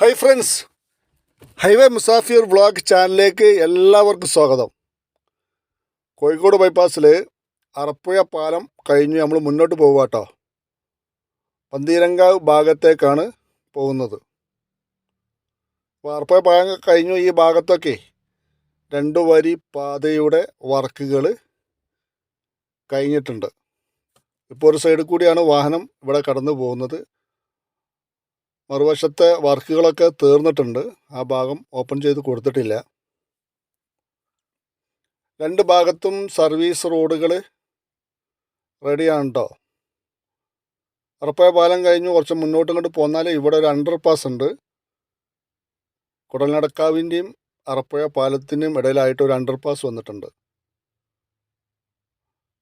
Hi friends highway Musafir vlog ചാനലിലേക്ക് എല്ലാവർക്കും സ്വാഗതം. കോഴിക്കോട് ബൈപ്പാസിൽ അറപ്പുഴ പാലം കഴിഞ്ഞ് നമ്മൾ മുന്നോട്ട് പോകുക കേട്ടോ പന്തീരങ്കാവ് ഭാഗത്തേക്കാണ് പോകുന്നത്. അറപ്പുഴ പാലം കഴിഞ്ഞു ഈ ഭാഗത്തൊക്കെ രണ്ട് വരി പാതയുടെ വർക്കുകൾ കഴിഞ്ഞിട്ടുണ്ട്. ഇപ്പോൾ ഒരു സൈഡിൽ കൂടിയാണ് വാഹനം ഇവിടെ കടന്നു പോകുന്നത്. മറുവശത്തെ വർക്കുകളൊക്കെ തീർന്നിട്ടുണ്ട്. ആ ഭാഗം ഓപ്പൺ ചെയ്ത് കൊടുത്തിട്ടില്ല. രണ്ട് ഭാഗത്തും സർവീസ് റോഡുകൾ റെഡിയാണ് കേട്ടോ അറപ്പയ പാലം കഴിഞ്ഞ് കുറച്ച് മുന്നോട്ട് ഇങ്ങോട്ട് പോന്നാൽ ഇവിടെ ഒരു അണ്ടർ പാസ് ഉണ്ട്. കുടൽനടക്കാവിന്റെയും അറപ്പുഴ പാലത്തിന്റെയും ഇടയിലായിട്ട് ഒരു അണ്ടർ പാസ് വന്നിട്ടുണ്ട്.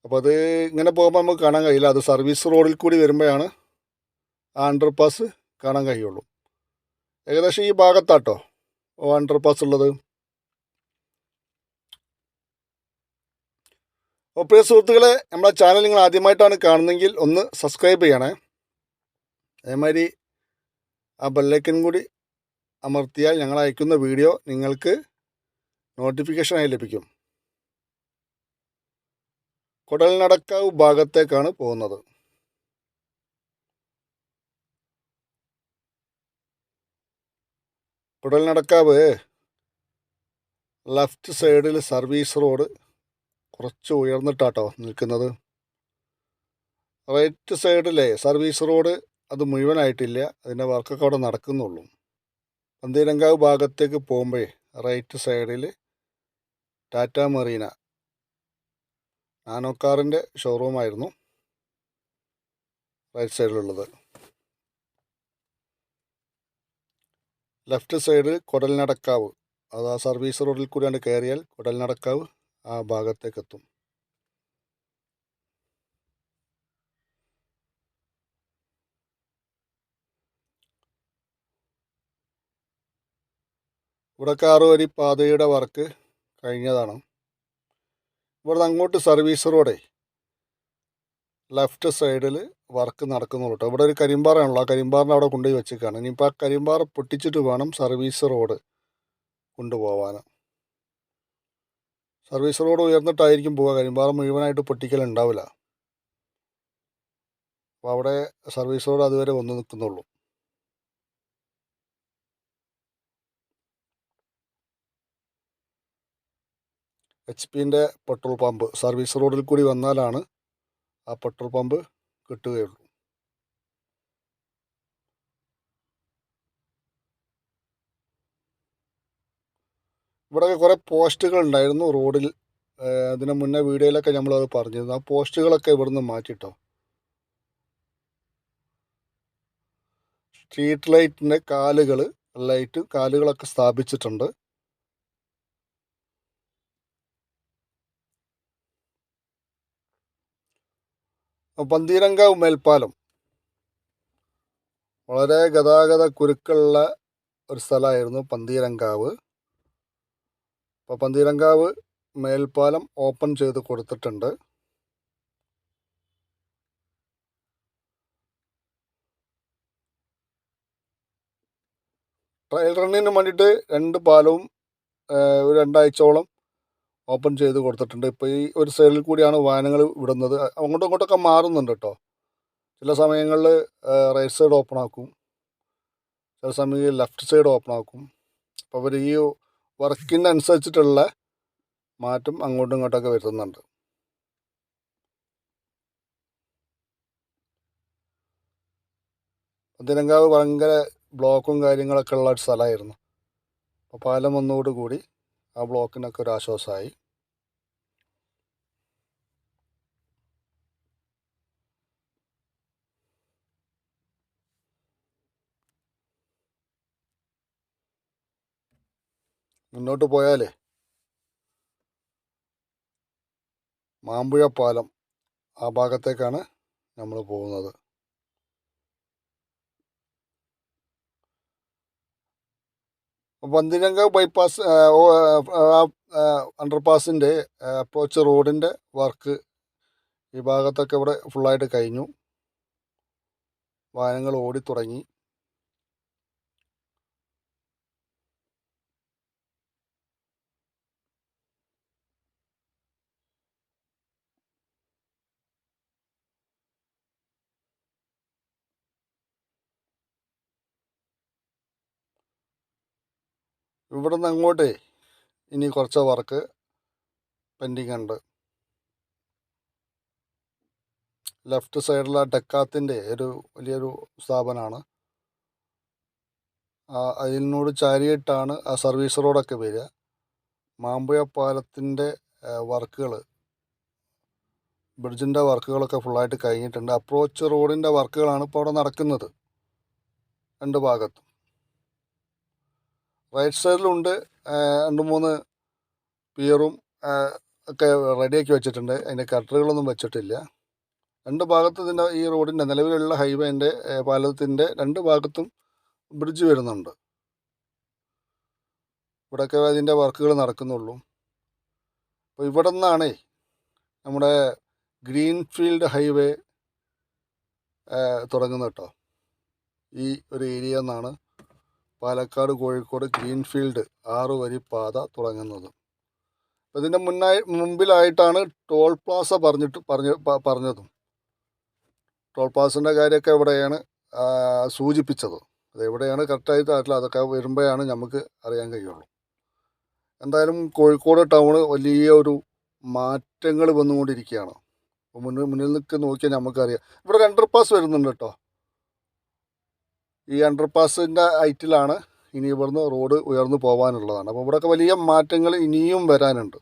അപ്പോൾ അത് ഇങ്ങനെ പോകുമ്പോൾ നമുക്ക് കാണാൻ കഴിയില്ല. അത് സർവീസ് റോഡിൽ കൂടി വരുമ്പോഴാണ് ആ അണ്ടർ പാസ് കാണാൻ കഴിയുള്ളൂ. ഏകദേശം ഈ ഭാഗത്താട്ടോ അണ്ടർ പാസ് ഉള്ളത്. അപ്പോൾ പ്രിയ സുഹൃത്തുക്കളെ നമ്മളെ ചാനൽ നിങ്ങൾ ആദ്യമായിട്ടാണ് കാണുന്നതെങ്കിൽ ഒന്ന് സബ്സ്ക്രൈബ് ചെയ്യണേ. അതേമാതിരി ആ ബെല്ലൈക്കൻ കൂടി അമർത്തിയാൽ ഞങ്ങൾ അയക്കുന്ന വീഡിയോ നിങ്ങൾക്ക് നോട്ടിഫിക്കേഷനായി ലഭിക്കും. കുടൽനടക്കാവ് ഭാഗത്തേക്കാണ് പോകുന്നത്. കുടൽനടക്കാവ് ലെഫ്റ്റ് സൈഡിൽ സർവീസ് റോഡ് കുറച്ച് ഉയർന്നിട്ടാട്ടോ നിൽക്കുന്നത്. റൈറ്റ് സൈഡിലെ സർവീസ് റോഡ് അത് മുഴുവനായിട്ടില്ല. അതിന്റെ വർക്കൊക്കെ അവിടെ നടക്കുന്നുള്ളൂ. പന്തീരങ്കാവ് ഭാഗത്തേക്ക് പോകുമ്പോഴേ റൈറ്റ് സൈഡിൽ ടാറ്റ മെറീന നാനോ കാറിന്റെ ഷോറൂമായിരുന്നു റൈറ്റ് സൈഡിലുള്ളത് ലെഫ്റ്റ് സൈഡ് കുടൽനടക്കാവ്. അത് ആ സർവീസ് റോഡിൽ കൂടിയാണ് കയറിയാൽ കുടൽനടക്കാവ് ആ ഭാഗത്തേക്ക് എത്തും ഇവിടെ കാറ് വരി പാതയുടെ വർക്ക് കഴിഞ്ഞതാണ്. ഇവിടെ അങ്ങോട്ട് സർവീസ് റോഡേ ലെഫ്റ്റ് സൈഡിൽ വർക്ക് നടക്കുന്നുള്ളൂ കേട്ടോ ഇവിടെ ഒരു കരിമ്പാറയാണല്ലോ ആ കരിമ്പാറിനെ അവിടെ കൊണ്ടുപോയി വെച്ചേക്കാണ്. ഇനിയിപ്പോൾ ആ കരിമ്പാറ പൊട്ടിച്ചിട്ട് വേണം സർവീസ് റോഡ് കൊണ്ടുപോകാൻ സർവീസ് റോഡ് ഉയർന്നിട്ടായിരിക്കും പോവുക. കരിമ്പാറ മുഴുവനായിട്ട് പൊട്ടിക്കലുണ്ടാവില്ല അപ്പോൾ അവിടെ സർവീസ് റോഡ് അതുവരെ വന്ന് നിൽക്കുന്നുള്ളൂ. എച്ച് പിന്റെ പെട്രോൾ പമ്പ് സർവീസ് റോഡിൽ കൂടി വന്നാലാണ് ആ പെട്രോൾ പമ്പ് കിട്ടുകയുള്ളൂ ഇവിടെ കുറേ പോസ്റ്റുകൾ ഉണ്ടായിരുന്നു റോഡിൽ. അതിന് മുന്നേ വീഡിയോയിലൊക്കെ നമ്മളത് പറഞ്ഞിരുന്നു. ആ പോസ്റ്റുകളൊക്കെ ഇവിടുന്ന് മാറ്റിട്ടോ. സ്ട്രീറ്റ് ലൈറ്റിന്റെ കാലുകൾ ലൈറ്റ് കാലുകളൊക്കെ സ്ഥാപിച്ചിട്ടുണ്ട്. പന്തീരങ്കാവ് മേൽപ്പാലം വളരെ ഗതാഗത കുരുക്കുള്ള ഒരു സ്ഥലമായിരുന്നു പന്തീരങ്കാവ്. അപ്പോൾ പന്തീരങ്കാവ് മേൽപ്പാലം ഓപ്പൺ ചെയ്ത് കൊടുത്തിട്ടുണ്ട്. ട്രയൽ റണ്ണിന് വേണ്ടിയിട്ട് രണ്ട് പാലവും ഒരു രണ്ടാഴ്ചയോളം ഓപ്പൺ ചെയ്ത് കൊടുത്തിട്ടുണ്ട്. ഇപ്പോൾ ഈ ഒരു സൈഡിൽ കൂടിയാണ് വാഹനങ്ങൾ വിടുന്നത്. അങ്ങോട്ടും ഇങ്ങോട്ടൊക്കെ മാറുന്നുണ്ട് കേട്ടോ. ചില സമയങ്ങളിൽ റൈറ്റ് സൈഡ് ഓപ്പൺ ആക്കും. ചില സമയങ്ങളിൽ ലെഫ്റ്റ് സൈഡ് ഓപ്പൺ ആക്കും. അപ്പോൾ അവർ ഈ വർക്കിന്റെ അനുസരിച്ചിട്ടുള്ള മാറ്റം അങ്ങോട്ടും ഇങ്ങോട്ടൊക്കെ വരുത്തുന്നുണ്ട് പന്തിരങ്കാവ് ഭയങ്കര ബ്ലോക്കും കാര്യങ്ങളൊക്കെ ഉള്ള ഒരു സ്ഥലമായിരുന്നു. അപ്പോൾ പാലം വന്നതോടുകൂടി ആ ബ്ലോക്കിനൊക്കെ ഒരു ആശ്വാസമായി. മുന്നോട്ട് പോയാലേ മാമ്പുഴ പാലം ആ ഭാഗത്തേക്കാണ് നമ്മൾ പോകുന്നത്. പന്തിരങ്കാവ് ബൈപ്പാസ് അണ്ടർപാസിന്റെ അപ്രോച്ച് റോഡിന്റെ വർക്ക് ഈ ഭാഗത്തൊക്കെ ഇവിടെ ഫുള്ളായിട്ട് കഴിഞ്ഞു. വാഹനങ്ങൾ ഓടിത്തുടങ്ങി. ഇവിടെ നിന്ന് അങ്ങോട്ടേ ഇനി കുറച്ച് വർക്ക് പെൻഡിങ് ഉണ്ട്. ലെഫ്റ്റ് സൈഡിലെ ഡെക്കാത്തിന്റെ ഒരു വലിയൊരു സ്ഥാപനമാണ് അതിനോട് ചാരിയിട്ടാണ് ആ സർവീസ് റോഡൊക്കെ വരിക. മാമ്പുഴ പാലത്തിന്റെ വർക്കുകൾ ബ്രിഡ്ജിന്റെ വർക്കുകളൊക്കെ ഫുള്ളായിട്ട് കഴിഞ്ഞിട്ടുണ്ട്. അപ്രോച്ച് റോഡിന്റെ വർക്കുകളാണ് ഇപ്പോൾ അവിടെ നടക്കുന്നത്. രണ്ട് ഭാഗത്തും. റൈറ്റ് സൈഡിലുണ്ട്. രണ്ട് മൂന്ന് പിയറും ഒക്കെ റെഡിയാക്കി വെച്ചിട്ടുണ്ട്. അതിന്റെ കട്ടറുകളൊന്നും വെച്ചിട്ടില്ല. രണ്ട് ഭാഗത്ത് ഇതിന്റെ ഈ റോഡിന്റെ നിലവിലുള്ള ഹൈവേന്റെ പാലത്തിന്റെ രണ്ട് ഭാഗത്തും ബ്രിഡ്ജ് വരുന്നുണ്ട്. ഇവിടെയൊക്കെ അതിന്റെ വർക്കുകൾ നടക്കുന്നുള്ളൂ. അപ്പോൾ ഇവിടെ നിന്നാണേ നമ്മുടെ ഗ്രീൻഫീൽഡ് ഹൈവേ തുടങ്ങുന്നത് കേട്ടോ. ഈ ഒരു ഏരിയ നിന്നാണ് പാലക്കാട് കോഴിക്കോട് ഗ്രീൻഫീൽഡ് ആറ് വരി പാത തുടങ്ങുന്നത്. ഇതിന്റെ മുന്നായി മുമ്പിലായിട്ടാണ് ടോൾ പ്ലാസ പറഞ്ഞിട്ട് പറഞ്ഞ പറഞ്ഞതും. ടോൾ പ്ലാസിന്റെ കാര്യമൊക്കെ എവിടെയാണ് സൂചിപ്പിച്ചത്. അത് എവിടെയാണ് കറക്റ്റായിട്ട് അറിയില്ല അതൊക്കെ വരുമ്പോഴാണ് നമുക്ക് അറിയാൻ കഴിയുള്ളൂ. എന്തായാലും കോഴിക്കോട് ടൗണ് വലിയ ഒരു മാറ്റങ്ങൾ വന്നുകൊണ്ടിരിക്കുകയാണ്. മുന്നിൽ മുന്നിൽ നിൽക്ക് നോക്കിയാൽ നമുക്കറിയാം. ഇവിടെ ഒരു അണ്ടർപാസ് വരുന്നുണ്ട് കേട്ടോ. ഈ അണ്ടർപാസിന്റെ ഹൈറ്റിലാണ് ഇനി ഇവിടുന്ന് റോഡ് ഉയർന്നു പോകാനുള്ളതാണ് അപ്പോൾ ഇവിടെയൊക്കെ വലിയ മാറ്റങ്ങൾ ഇനിയും വരാനുണ്ട്.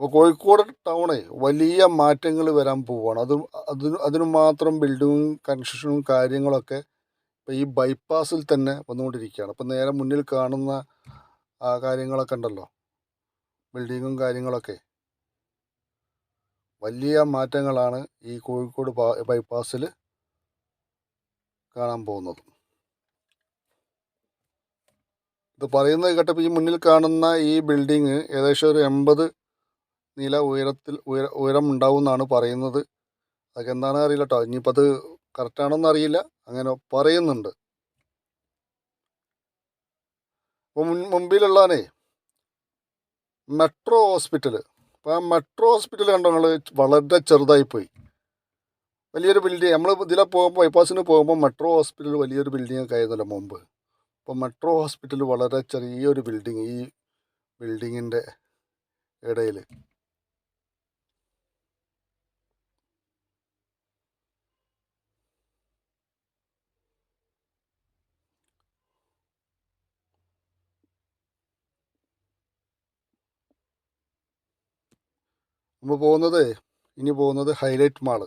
അപ്പോൾ കോഴിക്കോട് ടൗണേ വലിയ മാറ്റങ്ങൾ വരാൻ പോവുകയാണ് അത് അതിന് അതിന് മാത്രം ബിൽഡിങ്ങും കൺസ്ട്രക്ഷനും കാര്യങ്ങളൊക്കെ ഇപ്പോൾ ഈ ബൈപ്പാസിൽ തന്നെ വന്നുകൊണ്ടിരിക്കുകയാണ്. അപ്പോൾ നേരെ മുന്നിൽ കാണുന്ന കാര്യങ്ങളൊക്കെ ഉണ്ടല്ലോ? ബിൽഡിങ്ങും കാര്യങ്ങളൊക്കെ. വലിയ മാറ്റങ്ങളാണ് ഈ കോഴിക്കോട് ബൈപ്പാസിൽ കാണാൻ പോകുന്നത്. ഇത് പറയുന്നത് കേട്ടപ്പോൾ ഈ മുന്നിൽ കാണുന്ന ഈ ബിൽഡിങ് ഏകദേശം ഒരു എൺപത് നില ഉയരത്തിൽ ഉയര ഉയരം ഉണ്ടാവും എന്നാണ് പറയുന്നത്. അതൊക്കെ എന്താണെന്ന് അറിയില്ല കേട്ടോ ഇനിയിപ്പോൾ അത് കറക്റ്റാണോന്ന് അറിയില്ല. അങ്ങനെ പറയുന്നുണ്ട്. അപ്പോൾ മുൻ മുമ്പിലുള്ളതാണേ മെട്രോ ഹോസ്പിറ്റൽ അപ്പോൾ ആ മെട്രോ ഹോസ്പിറ്റൽ കണ്ടോ നിങ്ങൾ വളരെ ചെറുതായി പോയി. വലിയൊരു ബിൽഡിങ് നമ്മൾ ഇതിലെ പോകുമ്പോൾ ബൈപ്പാസിന് പോകുമ്പോൾ മെട്രോ ഹോസ്പിറ്റൽ വലിയൊരു ബിൽഡിംഗ് ആയിരുന്നല്ലോ മുമ്പ്. അപ്പോൾ മെട്രോ ഹോസ്പിറ്റൽ വളരെ ചെറിയൊരു ബിൽഡിങ് ഈ ബിൽഡിങ്ങിന്റെ ഇടയിൽ നമ്മൾ പോകുന്നത് ഇനി പോകുന്നത് ഹൈലൈറ്റ് മാൾ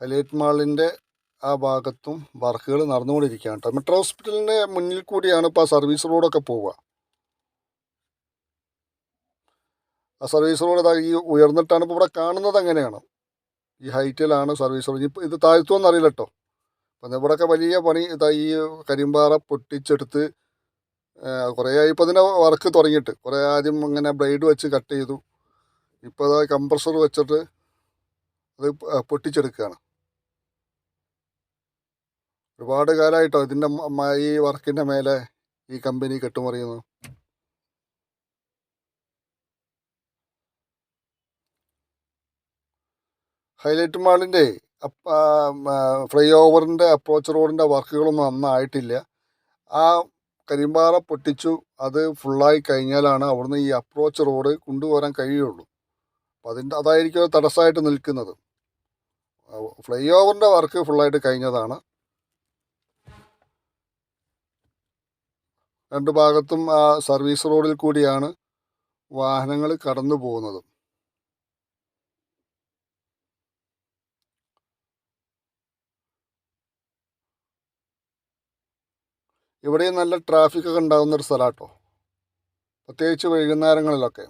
ഹൈലൈറ്റ് മാളിന്റെ ആ ഭാഗത്തും വർക്കുകൾ നടന്നുകൊണ്ടിരിക്കുകയാണ് കേട്ടോ. മെട്രോ ഹോസ്പിറ്റലിന്റെ മുന്നിൽ കൂടിയാണ് ഇപ്പോൾ ആ സർവീസ് റോഡൊക്കെ പോവുക. ആ സർവീസ് റോഡ് ഈ ഉയർന്നിട്ടാണ് ഇപ്പോൾ ഇവിടെ കാണുന്നത് അങ്ങനെയാണ്. ഈ ഹൈറ്റിലാണ് സർവീസ് റോഡ്. ഇപ്പോൾ ഇത് താഴ്ത്തുമെന്ന് അറിയില്ല കേട്ടോ. അപ്പം ഇവിടെയൊക്കെ വലിയ പണി ഈ കരിമ്പാറ പൊട്ടിച്ചെടുത്ത് കുറേ ഇപ്പോൾ അതിന്റെ വർക്ക് തുടങ്ങിയിട്ട്. കുറേ ആദ്യം ഇങ്ങനെ ബ്ലേഡ് വെച്ച് കട്ട് ചെയ്തു. ഇപ്പോൾ അത് കംപ്രസർ വെച്ചിട്ട് അത് പൊട്ടിച്ചെടുക്കുകയാണ്. ഒരുപാട് കാലമായിട്ടോ ഇതിന്റെ ഈ വർക്കിന്റെ മേലെ ഈ കമ്പനി കെട്ടുമറിയുന്നു ഹൈലൈറ്റ് മാളിന്റെ ഫ്ലൈ ഓവറിന്റെ അപ്രോച്ച് റോഡിന്റെ വർക്കുകളൊന്നും നന്നായിട്ടില്ല. ആ കരിമ്പാറ പൊട്ടിച്ചു. അത് ഫുള്ളായി കഴിഞ്ഞാലാണ് അവിടുന്ന് ഈ അപ്രോച്ച് റോഡ് കൊണ്ടുപോരാൻ കഴിയുള്ളൂ. അപ്പോൾ അതിന്റെ അതായിരിക്കും തടസ്സമായിട്ട് നിൽക്കുന്നത്. ഫ്ലൈ ഓവറിന്റെ വർക്ക് ഫുള്ളായിട്ട് കഴിഞ്ഞതാണ്. രണ്ട് ഭാഗത്തും ആ സർവീസ് റോഡിൽ കൂടിയാണ് വാഹനങ്ങൾ കടന്നു പോകുന്നത് ഇവിടെയും നല്ല ട്രാഫിക്കൊക്കെ ഉണ്ടാകുന്ന ഒരു കേട്ടോ പ്രത്യേകിച്ച് വൈകുന്നേരങ്ങളിലൊക്കെ.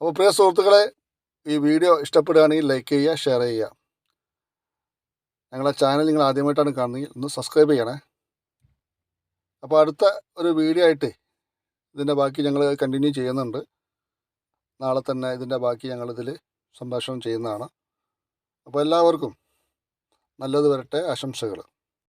അപ്പോൾ പ്രിയ സുഹൃത്തുക്കളെ ഈ വീഡിയോ ഇഷ്ടപ്പെടുകയാണെങ്കിൽ ലൈക്ക് ചെയ്യുക ഷെയർ ചെയ്യുക. ഞങ്ങളുടെ ചാനൽ നിങ്ങൾ ആദ്യമായിട്ടാണ് കാണുന്നതെങ്കിൽ ഒന്ന് സബ്സ്ക്രൈബ് ചെയ്യണേ. അപ്പോൾ അടുത്ത ഒരു വീഡിയോ ആയിട്ട് ഇതിന്റെ ബാക്കി ഞങ്ങൾ കണ്ടിന്യൂ ചെയ്യുന്നുണ്ട്. നാളെ തന്നെ ഇതിന്റെ ബാക്കി ഞങ്ങളിതിൽ സംഭാഷണം ചെയ്യുന്നതാണ്. അപ്പോൾ എല്ലാവർക്കും നല്ലത് വരട്ടെ. ആശംസകൾ.